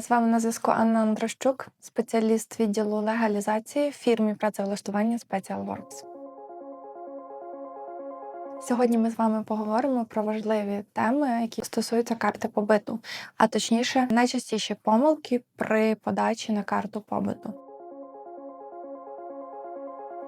З вами на зв'язку Анна Андрощук, спеціаліст відділу легалізації в фірмі працевлаштування SpecialWorks. Сьогодні ми з вами поговоримо про важливі теми, які стосуються карти побиту, а точніше, найчастіші помилки при подачі на карту побиту.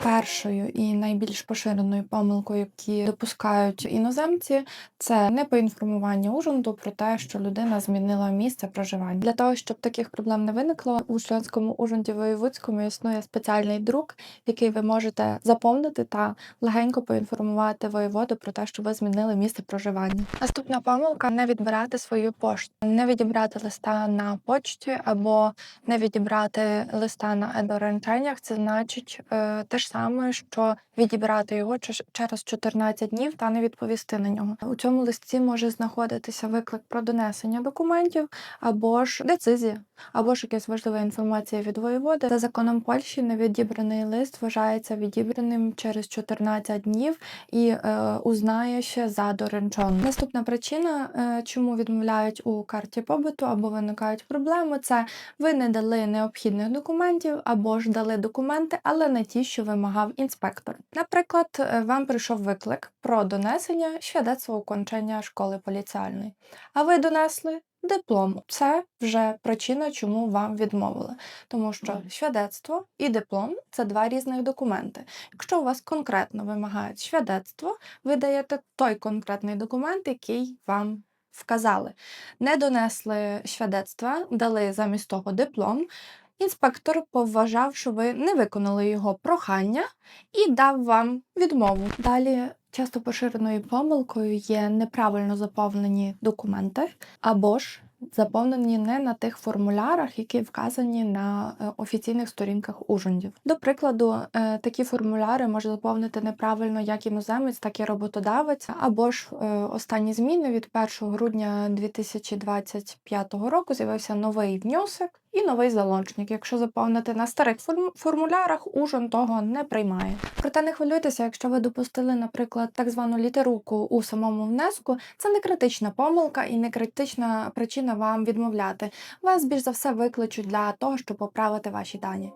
Першою і найбільш поширеною помилкою, які допускають іноземці, це непоінформування ужонду про те, що людина змінила місце проживання. Для того, щоб таких проблем не виникло, у членському ужонді воєвудському існує спеціальний друк, який ви можете заповнити та легенько поінформувати воєводу про те, що ви змінили місце проживання. Наступна помилка не відбирати свою пошту, не відібрати листа на почті або не відібрати листа на едоренченнях. Це значить е, те ж саме, що відібрати його через 14 днів та не відповісти на нього. У цьому листі може знаходитися виклик про донесення документів або ж децизія, або ж якась важлива інформація від воєводи. За законом Польщі невідібраний лист вважається відібраним через 14 днів і е, узнає ще за доренчоном. Наступна причина, е, чому відмовляють у карті побуту або виникають проблеми, це ви не дали необхідних документів або ж дали документи, але не ті, що вимагав інспектор. Наприклад, е, вам прийшов виклик про донесення свідоцтва окончання школи поліціальної, а ви донесли. Диплом це вже причина, чому вам відмовили, тому що свідоцтво і диплом це два різних документи. Якщо у вас конкретно вимагають свідоцтво, ви даєте той конкретний документ, який вам вказали. Не донесли свідоцтва, дали замість того диплом. Інспектор повважав, що ви не виконали його прохання і дав вам відмову. Далі часто поширеною помилкою є неправильно заповнені документи або ж заповнені не на тих формулярах, які вказані на е, офіційних сторінках ужондів. До прикладу, е, такі формуляри може заповнити неправильно як іноземець, так і роботодавець, або ж е, останні зміни від 1 грудня 2025 року з'явився новий внесок і новий залончник. Якщо заповнити на старих форм- формулярах, ужин того не приймає. Проте не хвилюйтеся, якщо ви допустили, наприклад, так звану літеруку у самому внеску, це не критична помилка і не критична причина вам відмовляти. Вас більш за все викличуть для того, щоб поправити ваші дані.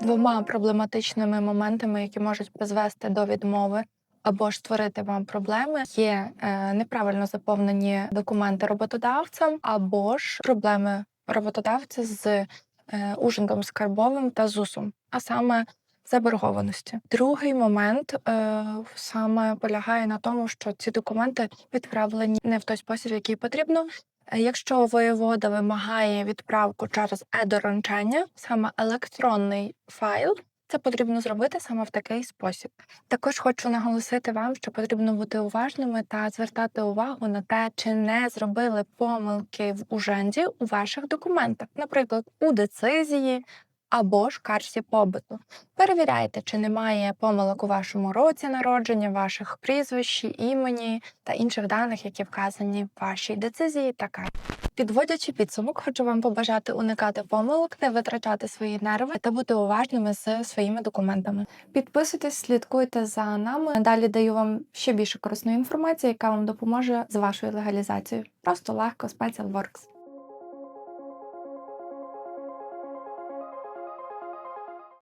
Двома проблематичними моментами, які можуть призвести до відмови або ж створити вам проблеми, є е, неправильно заповнені документи роботодавцем, або ж проблеми роботодавця з е, ужингом скарбовим та ЗУСом, а саме заборгованості. Другий момент е, саме полягає на тому, що ці документи відправлені не в той спосіб, який потрібно. Якщо воєвода вимагає відправку через е-доручення, саме електронний файл, це потрібно зробити саме в такий спосіб. Також хочу наголосити вам, що потрібно бути уважними та звертати увагу на те, чи не зробили помилки в уженді у ваших документах, наприклад, у децизії або ж карті побиту. Перевіряйте, чи немає помилок у вашому році народження, ваших прізвищ, імені та інших даних, які вказані в вашій децизії та. Підводячи підсумок, хочу вам побажати уникати помилок, не витрачати свої нерви та бути уважними з своїми документами. Підписуйтесь, слідкуйте за нами. Далі даю вам ще більше корисної інформації, яка вам допоможе з вашою легалізацією. Просто легко, SpecialWorks.